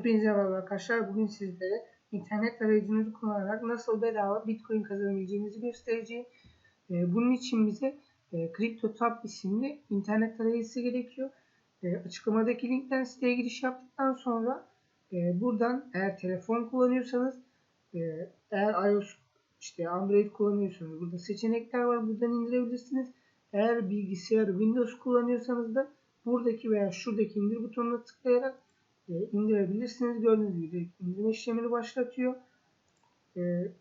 Hepinize merhaba arkadaşlar. Bugün sizlere internet arayüzünüzü kullanarak nasıl bedava Bitcoin kazanabileceğinizi göstereceğim. Ee, bunun için bize e, CryptoTab isimli internet arayüzü gerekiyor. E, açıklamadaki linkten siteye giriş yaptıktan sonra e, buradan eğer telefon kullanıyorsanız e, eğer iOS işte Android kullanıyorsanız burada seçenekler var. Buradan indirebilirsiniz. Eğer bilgisayar Windows kullanıyorsanız da buradaki veya şuradaki indir butonuna tıklayarak e, indirebilirsiniz. Gördüğünüz gibi indirme işlemini başlatıyor. E,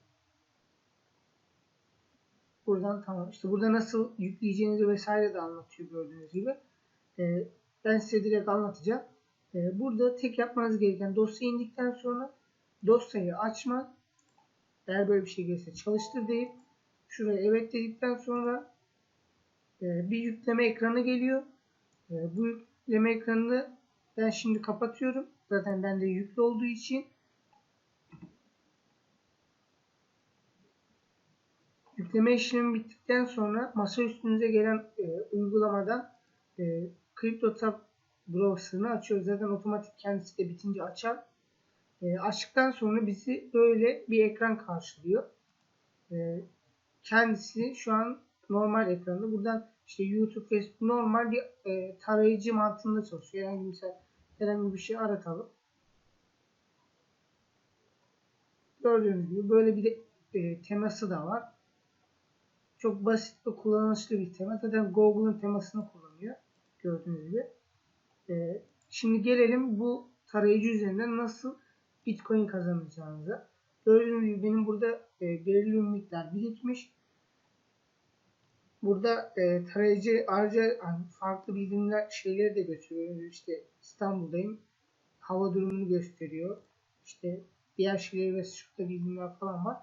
buradan tamam. İşte burada nasıl yükleyeceğinizi vesaire de anlatıyor gördüğünüz gibi. E, ben size direkt anlatacağım. E, burada tek yapmanız gereken dosya indikten sonra dosyayı açmak eğer böyle bir şey gelirse çalıştır deyip şuraya evet dedikten sonra bir yükleme ekranı geliyor. Bu yükleme ekranını ben şimdi kapatıyorum. Zaten bende yüklü olduğu için. Yükleme işlemi bittikten sonra masa üstünüze gelen e, uygulamadan e, CryptoTab browser'ını açıyoruz. Zaten otomatik kendisi de bitince açar. E, açtıktan sonra bizi böyle bir ekran karşılıyor. E, kendisi şu an normal ekranda. Buradan işte YouTube, Facebook normal bir e, tarayıcı mantığında çalışıyor. Yani mesela herhangi bir şey aratalım. Gördüğünüz gibi böyle bir de e, teması da var. Çok basit ve kullanışlı bir tema. Zaten Google'ın temasını kullanıyor. Gördüğünüz gibi. E, şimdi gelelim bu tarayıcı üzerinden nasıl Bitcoin kazanacağınıza. Gördüğünüz gibi benim burada e, belirli miktar birikmiş. Burada e, tarayıcı ayrıca hani farklı bildirimler şeyleri de gösteriyor. İşte İstanbul'dayım. Hava durumunu gösteriyor. İşte diğer şeyleri ve şurada bildirimler falan var.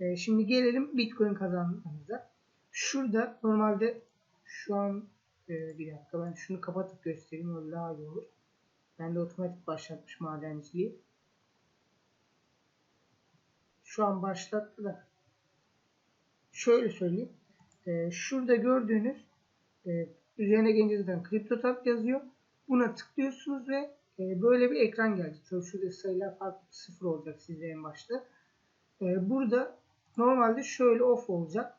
E, şimdi gelelim Bitcoin kazanmamıza. Şurada normalde şu an e, bir dakika ben şunu kapatıp göstereyim öyle daha iyi olur. Ben de otomatik başlatmış madenciliği. Şu an başlattı da. Şöyle söyleyeyim. E, şurada gördüğünüz e, üzerine gelince zaten CryptoTab yazıyor. Buna tıklıyorsunuz ve e, böyle bir ekran gelecek. Tabii şurada sayılar farklı sıfır olacak sizde en başta. E, burada normalde şöyle off olacak.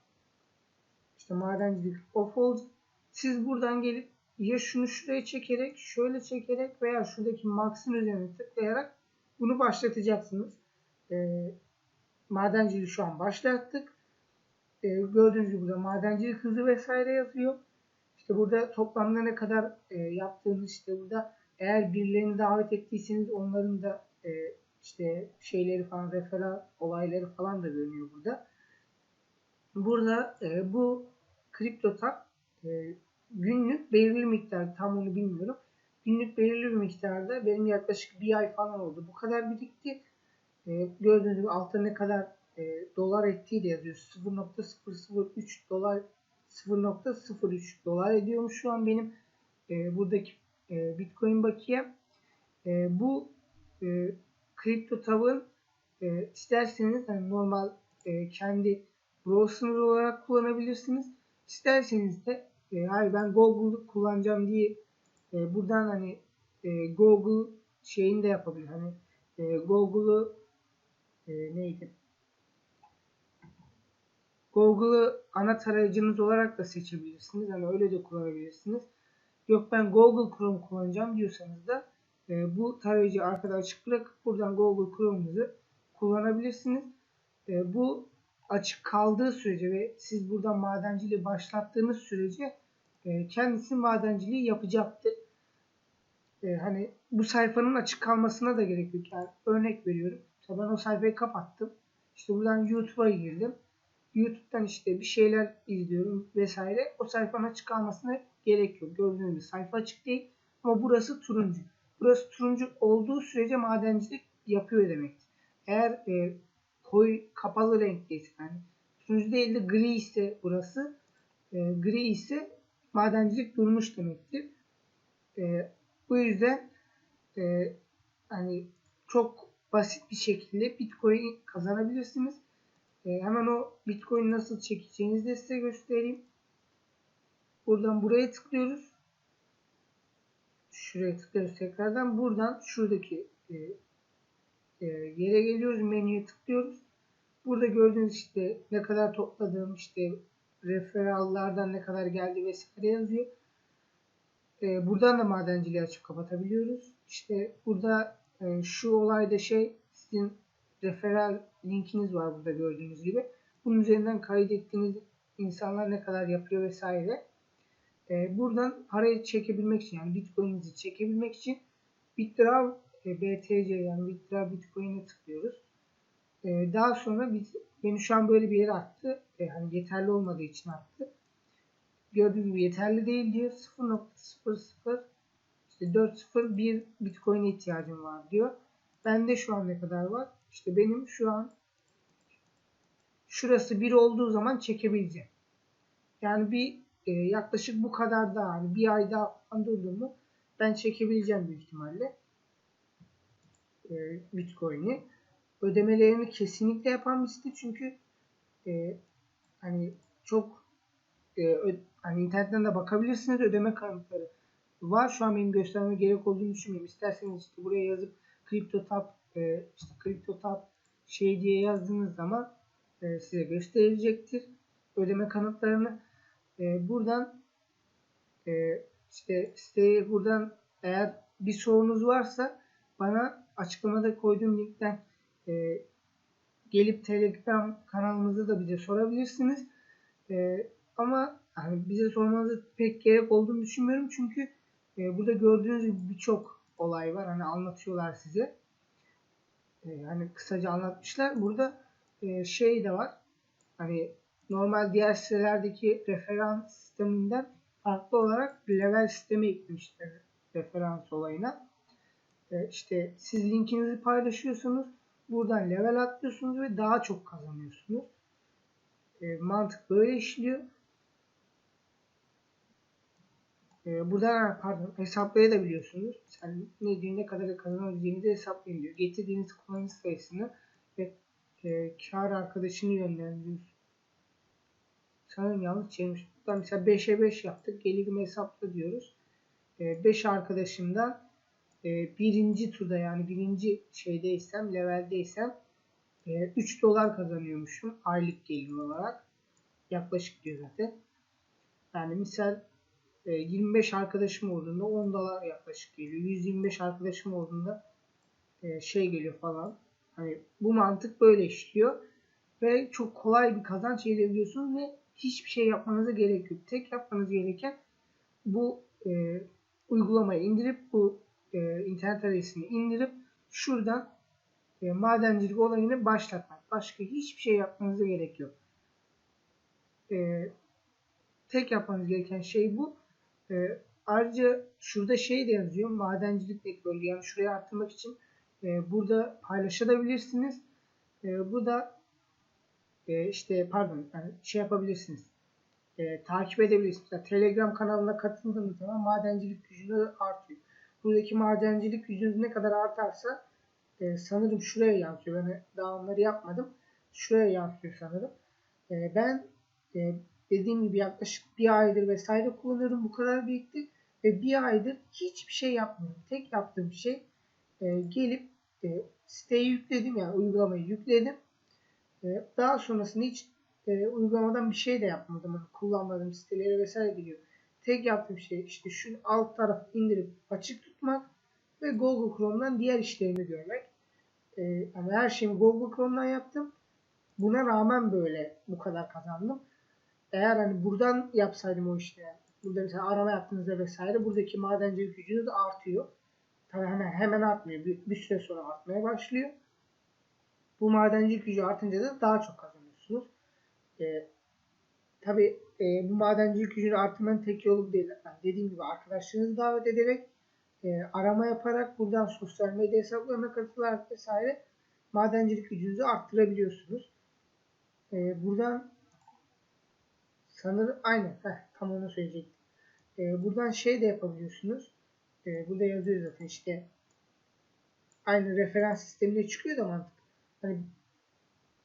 İşte madencilik off olacak. Siz buradan gelip ya şunu şuraya çekerek, şöyle çekerek veya şuradaki max'ın üzerine tıklayarak bunu başlatacaksınız. E, madenciliği şu an başlattık. E, gördüğünüz gibi burada madencilik hızı vesaire yazıyor. İşte burada toplamda ne kadar e, yaptığınız işte burada eğer birilerini davet ettiyseniz onların da e, işte şeyleri falan referal olayları falan da görünüyor burada. Burada e, bu kriptotak e, günlük belirli miktar tam onu bilmiyorum. Günlük belirli bir miktarda benim yaklaşık bir ay falan oldu. Bu kadar birikti. E, gördüğünüz gibi altta ne kadar e, dolar ettiği de yazıyor. 0.003 dolar 0.03 dolar ediyormuş şu an benim e, buradaki e, Bitcoin bakiye. E, bu e, kripto tabın e, isterseniz yani normal e, kendi browser'ınız olarak kullanabilirsiniz. İsterseniz de e, hayır ben Google'u kullanacağım diye e, buradan hani e, Google şeyini de yapabilir. Hani e, Google'u e, neydi? Google'ı ana tarayıcınız olarak da seçebilirsiniz. Yani öyle de kullanabilirsiniz. Yok ben Google Chrome kullanacağım diyorsanız da e, bu tarayıcı arkada açık bırakıp buradan Google Chrome'unuzu kullanabilirsiniz. E, bu açık kaldığı sürece ve siz buradan madenciliği başlattığınız sürece e, kendisi madenciliği yapacaktır. E, hani bu sayfanın açık kalmasına da gerek yok. Yani örnek veriyorum. İşte ben o sayfayı kapattım. İşte buradan YouTube'a girdim. YouTube'dan işte bir şeyler izliyorum vesaire. O sayfanın açık gerek yok. Gördüğünüz gibi sayfa açık değil. Ama burası turuncu. Burası turuncu olduğu sürece madencilik yapıyor demektir. Eğer e, koyu kapalı renkteyse yani turuncu değil de gri ise burası e, gri ise madencilik durmuş demektir. E, bu yüzden e, hani çok basit bir şekilde Bitcoin kazanabilirsiniz. E, hemen o Bitcoin nasıl çekeceğinizi de size göstereyim. Buradan buraya tıklıyoruz. Şuraya tıklıyoruz tekrardan. Buradan şuradaki e, e, yere geliyoruz. Menüye tıklıyoruz. Burada gördüğünüz işte ne kadar topladığım işte referallardan ne kadar geldi vesaire yazıyor. E, buradan da madenciliği açıp kapatabiliyoruz. İşte burada şu olayda şey sizin referal linkiniz var burada gördüğünüz gibi. Bunun üzerinden kaydettiğiniz insanlar ne kadar yapıyor vesaire. E, buradan parayı çekebilmek için yani bitcoin'inizi çekebilmek için Bitdraw e, BTC yani Bitdraw Bitcoin'e tıklıyoruz. E, daha sonra biz beni şu an böyle bir yere attı. E, hani yeterli olmadığı için attı. Gördüğünüz gibi yeterli değil diyor. 0.00 işte 401 Bitcoin'e ihtiyacım var diyor. Bende şu an ne kadar var? İşte benim şu an şurası 1 olduğu zaman çekebileceğim. Yani bir e, yaklaşık bu kadar daha hani bir ay daha durduğumu ben çekebileceğim büyük ihtimalle e, Bitcoin'i. Ödemelerini kesinlikle yapan bir site çünkü e, hani çok e, ö, hani internetten de bakabilirsiniz ödeme kanıtları var. Şu an benim göstermeme gerek olduğunu düşünmüyorum. İsterseniz işte buraya yazıp CryptoTab e, işte CryptoTab şey diye yazdığınız zaman e, size gösterilecektir ödeme kanıtlarını. E, buradan e, işte siteye buradan eğer bir sorunuz varsa bana açıklamada koyduğum linkten e, gelip Telegram kanalımızda da bize sorabilirsiniz. E, ama hani bize sormanızı pek gerek olduğunu düşünmüyorum çünkü e, burada gördüğünüz gibi birçok olay var. Hani anlatıyorlar size. E, hani kısaca anlatmışlar. Burada e, şey de var. Hani normal diğer sitelerdeki referans sisteminden farklı olarak level sistemi eklemişler referans olayına. E, işte siz linkinizi paylaşıyorsunuz. Buradan level atlıyorsunuz ve daha çok kazanıyorsunuz. E, mantık böyle işliyor. E, burada pardon hesaplayabiliyorsunuz. Sen ne diyor ne kadar kazanabileceğinizi hesaplayın diyor. Getirdiğiniz kullanıcı sayısını ve e, kar arkadaşını yönlendiriyorsunuz. Sanırım yanlış çevirmiş. Buradan mesela 5'e 5 yaptık. Gelirimi hesapla diyoruz. 5 e, arkadaşımdan e, birinci turda yani birinci şeydeysem, leveldeysem e, 3 dolar kazanıyormuşum aylık gelir olarak. Yaklaşık diyor zaten. Yani misal 25 e, arkadaşım olduğunda 10 dolar yaklaşık geliyor. 125 arkadaşım olduğunda e, şey geliyor falan. Hani bu mantık böyle işliyor. Ve çok kolay bir kazanç elde ediyorsunuz ve hiçbir şey yapmanıza gerek yok. Tek yapmanız gereken bu e, uygulamayı indirip bu e, internet adresini indirip şuradan e, madencilik olayını başlatmak. Başka hiçbir şey yapmanıza gerek yok. E, tek yapmanız gereken şey bu. E, ayrıca şurada şey de yazıyor. Madencilik network yani şuraya arttırmak için e, burada paylaşabilirsiniz. E, bu da e, işte pardon yani şey yapabilirsiniz. E, takip edebilirsiniz. Yani Telegram kanalına katıldığınız zaman madencilik gücünü artıyor. Buradaki madencilik gücünüz ne kadar artarsa e, sanırım şuraya yansıyor. Ben daha onları yapmadım. Şuraya yansıyor sanırım. E, ben e, dediğim gibi yaklaşık bir aydır vesaire kullanıyorum. Bu kadar birikti. Ve bir aydır hiçbir şey yapmıyorum. Tek yaptığım şey e, gelip e, siteyi yükledim yani uygulamayı yükledim. E, daha sonrasında hiç e, uygulamadan bir şey de yapmadım. Yani kullanmadım sitelere vesaire gidiyor. Tek yaptığım şey işte şu alt tarafı indirip açık tutmak ve Google Chrome'dan diğer işlerimi görmek. E, yani her şeyimi Google Chrome'dan yaptım. Buna rağmen böyle bu kadar kazandım eğer hani buradan yapsaydım o işte burada mesela arama yaptığınızda vesaire buradaki madencilik gücünüz artıyor. Tabii hemen hemen artmıyor. Bir, bir süre sonra artmaya başlıyor. Bu madencilik gücü artınca da daha çok kazanıyorsunuz. Ee, tabii e, bu madencilik gücünü artırmanın tek yolu değil. Yani dediğim gibi arkadaşlarınızı davet ederek e, arama yaparak buradan sosyal medya hesaplarına katılarak vesaire madencilik gücünüzü arttırabiliyorsunuz. E, buradan Sanırım aynı. Heh, tam onu söyleyecektim. Ee, buradan şey de yapabiliyorsunuz. Ee, burada yazıyor zaten işte aynı referans sistemine çıkıyor da mantık. Hani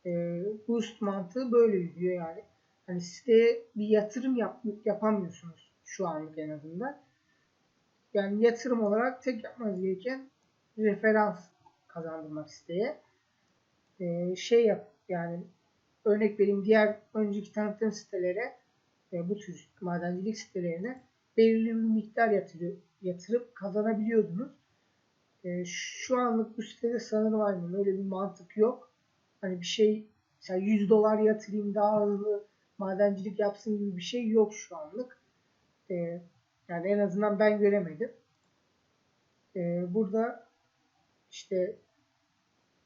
e, boost mantığı böyle yürüyor yani. Hani siteye bir yatırım yap, yapamıyorsunuz şu anlık en azından. Yani yatırım olarak tek yapmanız gereken referans kazandırmak siteye. E, şey yap yani örnek vereyim diğer önceki tanıttığım sitelere e, bu tür madencilik sitelerine belirli bir miktar yatırıyor, yatırıp kazanabiliyordunuz. E, şu anlık bu sitede sanırım aynı öyle bir mantık yok. Hani bir şey mesela 100 dolar yatırayım daha hızlı madencilik yapsın gibi bir şey yok şu anlık. E, yani en azından ben göremedim. E, burada işte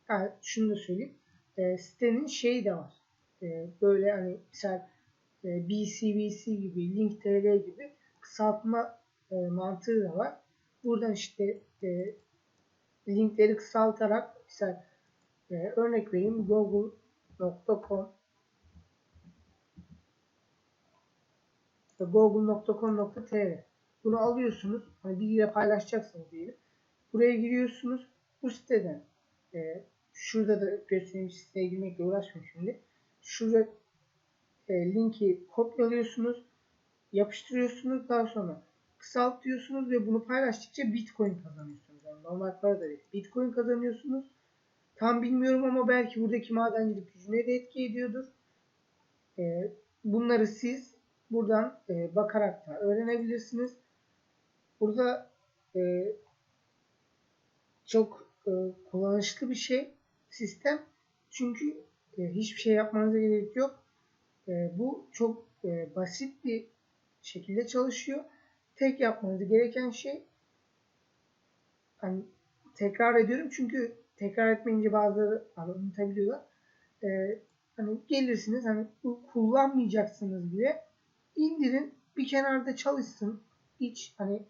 yani şunu da söyleyeyim. E, sitenin şeyi de var. E, böyle hani mesela e, BCBC gibi, Link.tr gibi kısaltma e, mantığı da var. Buradan işte e, linkleri kısaltarak mesela örnek vereyim google.com google.com.tr bunu alıyorsunuz. Hani biriyle paylaşacaksınız diyelim. Buraya giriyorsunuz. Bu siteden e, şurada da göstereyim siteye girmekle uğraşmayayım şimdi. Şurada e, linki kopyalıyorsunuz. Yapıştırıyorsunuz. Daha sonra kısalt diyorsunuz ve bunu paylaştıkça bitcoin kazanıyorsunuz. Yani normal para da değil. Bitcoin kazanıyorsunuz. Tam bilmiyorum ama belki buradaki madencilik gücüne de etki ediyordur. E, bunları siz buradan e, bakarak da öğrenebilirsiniz. Burada çok kullanışlı bir şey sistem. Çünkü hiçbir şey yapmanıza gerek yok. E, bu çok e, basit bir şekilde çalışıyor. Tek yapmanız gereken şey hani tekrar ediyorum çünkü tekrar etmeyince bazıları unutabiliyorlar. E, hani gelirsiniz hani kullanmayacaksınız bile indirin bir kenarda çalışsın. Hiç hani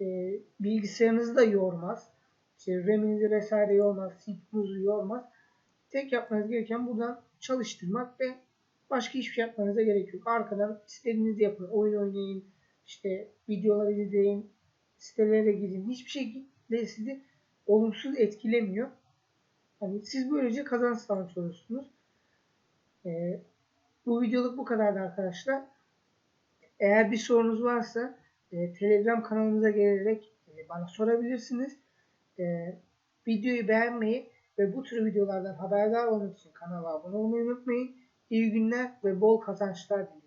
e, bilgisayarınızı da yormaz. İşte RAM'inizi vesaire yormaz. CPU'nuzu yormaz. Tek yapmanız gereken buradan çalıştırmak ve başka hiçbir şey yapmanıza gerek yok. Arkadan istediğinizi yapın. Oyun oynayın. işte videoları izleyin. Sitelere girin. Hiçbir şekilde sizi olumsuz etkilemiyor. Hani siz böylece kazanç sağlamış olursunuz. Ee, bu videoluk bu kadardı arkadaşlar. Eğer bir sorunuz varsa e, Telegram kanalımıza gelerek e, bana sorabilirsiniz. E, videoyu beğenmeyi ve bu tür videolardan haberdar olmak için kanala abone olmayı unutmayın. İyi günler ve bol kazançlar diliyorum.